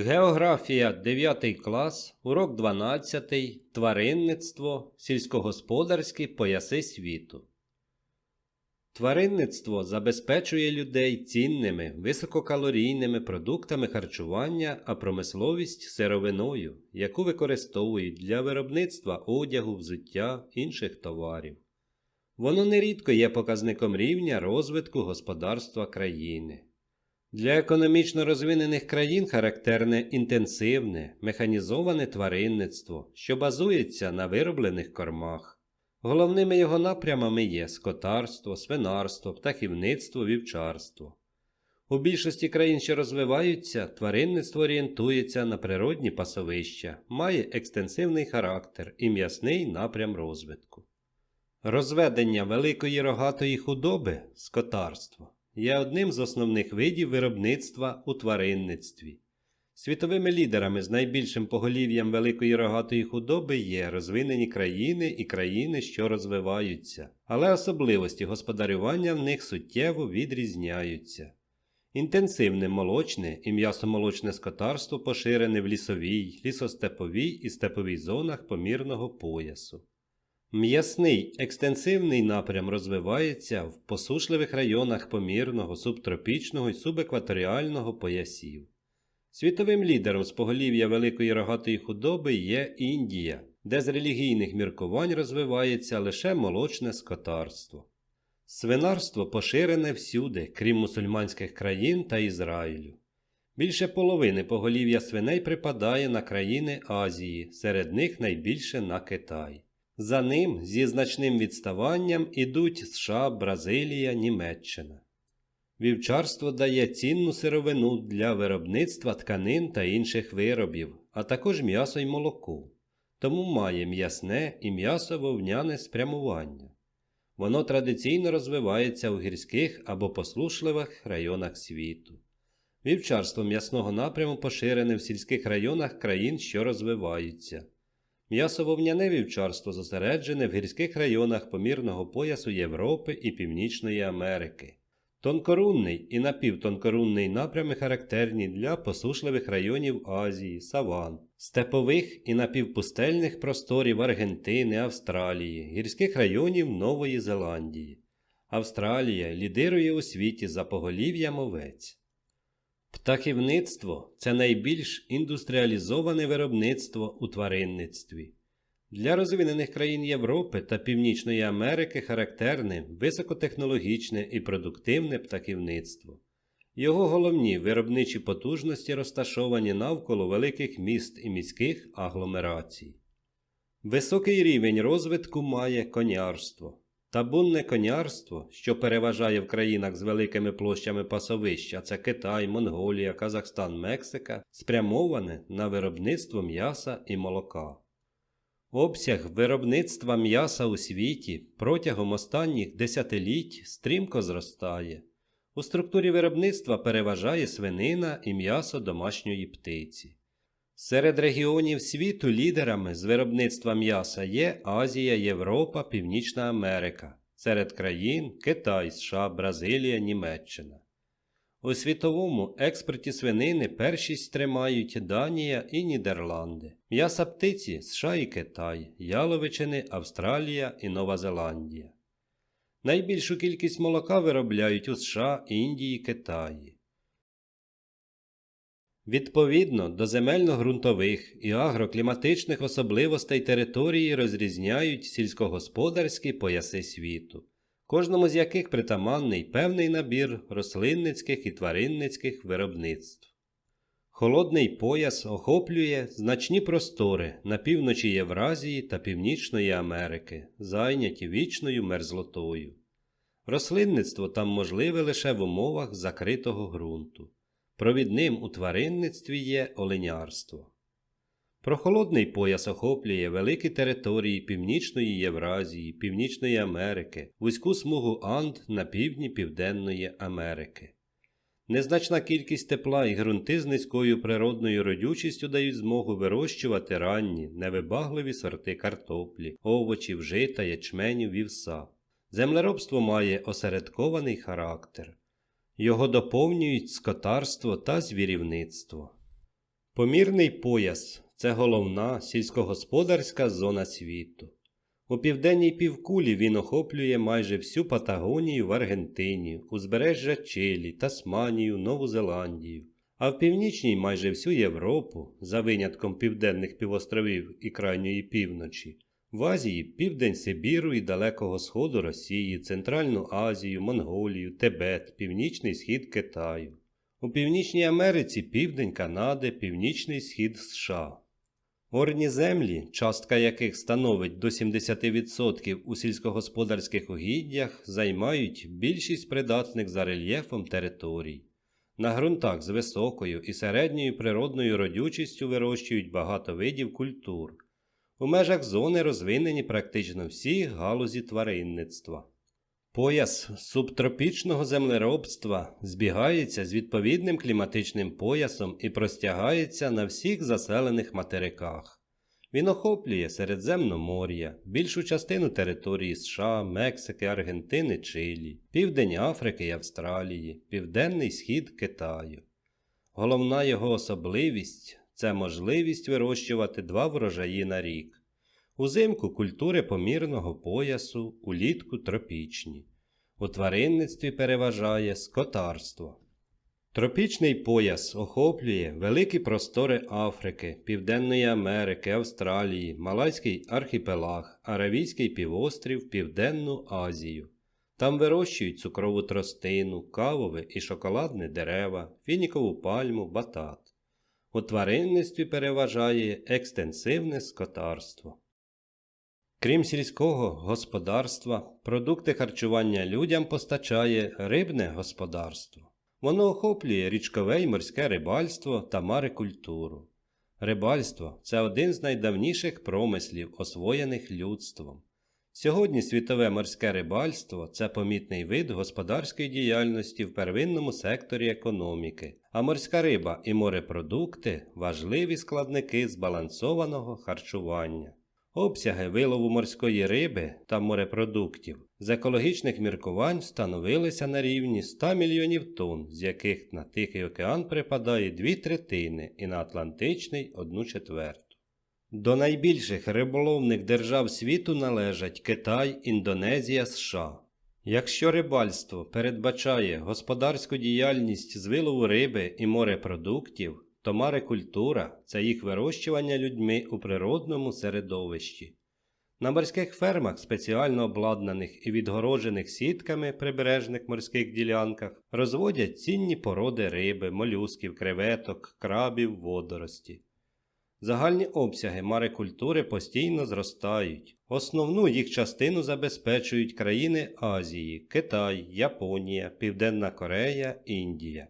Географія 9 клас, урок 12, тваринництво, сільськогосподарські пояси світу. Тваринництво забезпечує людей цінними, висококалорійними продуктами харчування, а промисловість сировиною, яку використовують для виробництва одягу, взуття, інших товарів. Воно нерідко є показником рівня розвитку господарства країни. Для економічно розвинених країн характерне інтенсивне, механізоване тваринництво, що базується на вироблених кормах. Головними його напрямами є скотарство, свинарство, птахівництво, вівчарство. У більшості країн, що розвиваються, тваринництво орієнтується на природні пасовища, має екстенсивний характер і м'ясний напрям розвитку. Розведення великої рогатої худоби скотарство є одним з основних видів виробництва у тваринництві. Світовими лідерами з найбільшим поголів'ям великої рогатої худоби є розвинені країни і країни, що розвиваються, але особливості господарювання в них суттєво відрізняються. Інтенсивне молочне і м'ясомолочне скотарство поширене в лісовій, лісостеповій і степовій зонах помірного поясу. М'ясний екстенсивний напрям розвивається в посушливих районах помірного, субтропічного і субекваторіального поясів. Світовим лідером з поголів'я великої рогатої худоби є Індія, де з релігійних міркувань розвивається лише молочне скотарство. Свинарство поширене всюди, крім мусульманських країн та Ізраїлю. Більше половини поголів'я свиней припадає на країни Азії, серед них найбільше на Китай. За ним зі значним відставанням ідуть США, Бразилія, Німеччина. Вівчарство дає цінну сировину для виробництва тканин та інших виробів, а також м'ясо й молоко, тому має м'ясне і м'ясо-вовняне спрямування. Воно традиційно розвивається у гірських або послушливих районах світу. Вівчарство м'ясного напряму поширене в сільських районах країн, що розвиваються. М'ясо-вовняне вівчарство зосереджене в гірських районах помірного поясу Європи і Північної Америки. Тонкорунний і напівтонкорунний напрями характерні для посушливих районів Азії, саван, степових і напівпустельних просторів Аргентини, Австралії, гірських районів Нової Зеландії. Австралія лідирує у світі за поголів'ям овець. Птахівництво це найбільш індустріалізоване виробництво у тваринництві. Для розвинених країн Європи та Північної Америки характерне високотехнологічне і продуктивне птахівництво. Його головні виробничі потужності розташовані навколо великих міст і міських агломерацій. Високий рівень розвитку має конярство. Табунне конярство, що переважає в країнах з великими площами пасовища, це Китай, Монголія, Казахстан, Мексика, спрямоване на виробництво м'яса і молока. Обсяг виробництва м'яса у світі протягом останніх десятиліть стрімко зростає. У структурі виробництва переважає свинина і м'ясо домашньої птиці. Серед регіонів світу лідерами з виробництва м'яса є Азія, Європа, Північна Америка, серед країн Китай, США, Бразилія, Німеччина. У світовому експорті свинини першість тримають Данія і Нідерланди, м'яса птиці США і Китай, яловичини Австралія і Нова Зеландія. Найбільшу кількість молока виробляють у США, Індії, Китаї. Відповідно до земельно-ґрунтових і агрокліматичних особливостей території розрізняють сільськогосподарські пояси світу кожному з яких притаманний певний набір рослинницьких і тваринницьких виробництв. Холодний пояс охоплює значні простори на півночі Євразії та Північної Америки, зайняті вічною мерзлотою. Рослинництво там можливе лише в умовах закритого ґрунту. Провідним у тваринництві є оленярство. Прохолодний пояс охоплює великі території Північної Євразії, Північної Америки, вузьку смугу Анд на півдні Південної Америки. Незначна кількість тепла і ґрунти з низькою природною родючістю дають змогу вирощувати ранні, невибагливі сорти картоплі, овочів, жита, ячменів, вівса. Землеробство має осередкований характер. Його доповнюють скотарство та звірівництво. Помірний пояс це головна сільськогосподарська зона світу. У південній півкулі він охоплює майже всю Патагонію в Аргентині, узбережжя Чилі, Тасманію, Нову Зеландію, а в північній майже всю Європу, за винятком південних півостровів і крайньої півночі, в Азії південь Сибіру і Далекого Сходу Росії, Центральну Азію, Монголію, Тибет, Північний Схід Китаю. У Північній Америці південь Канади, Північний Схід США. Орні землі, частка яких становить до 70% у сільськогосподарських угіддях, займають більшість придатних за рельєфом територій. На ґрунтах з високою і середньою природною родючістю вирощують багато видів культур. У межах зони розвинені практично всі галузі тваринництва. Пояс субтропічного землеробства збігається з відповідним кліматичним поясом і простягається на всіх заселених материках. Він охоплює Середземномор'я, більшу частину території США, Мексики, Аргентини, Чилі, Південь Африки і Австралії, Південний Схід Китаю. Головна його особливість це можливість вирощувати два врожаї на рік. Узимку культури помірного поясу, улітку тропічні. У тваринництві переважає скотарство. Тропічний пояс охоплює великі простори Африки, Південної Америки, Австралії, Малайський архіпелаг, Аравійський півострів, Південну Азію. Там вирощують цукрову тростину, кавове і шоколадне дерева, фінікову пальму, батат. У тваринництві переважає екстенсивне скотарство. Крім сільського господарства, продукти харчування людям постачає рибне господарство. Воно охоплює річкове й морське рибальство та марикультуру. Рибальство це один з найдавніших промислів, освоєних людством. Сьогодні світове морське рибальство це помітний вид господарської діяльності в первинному секторі економіки, а морська риба і морепродукти важливі складники збалансованого харчування. Обсяги вилову морської риби та морепродуктів з екологічних міркувань становилися на рівні 100 мільйонів тонн, з яких на Тихий океан припадає дві третини і на Атлантичний одну четверту. До найбільших риболовних держав світу належать Китай, Індонезія, США. Якщо рибальство передбачає господарську діяльність з вилову риби і морепродуктів, то марикультура це їх вирощування людьми у природному середовищі. На морських фермах, спеціально обладнаних і відгороджених сітками прибережних морських ділянках, розводять цінні породи риби, молюсків, креветок, крабів, водорості. Загальні обсяги марикультури постійно зростають. Основну їх частину забезпечують країни Азії, Китай, Японія, Південна Корея, Індія.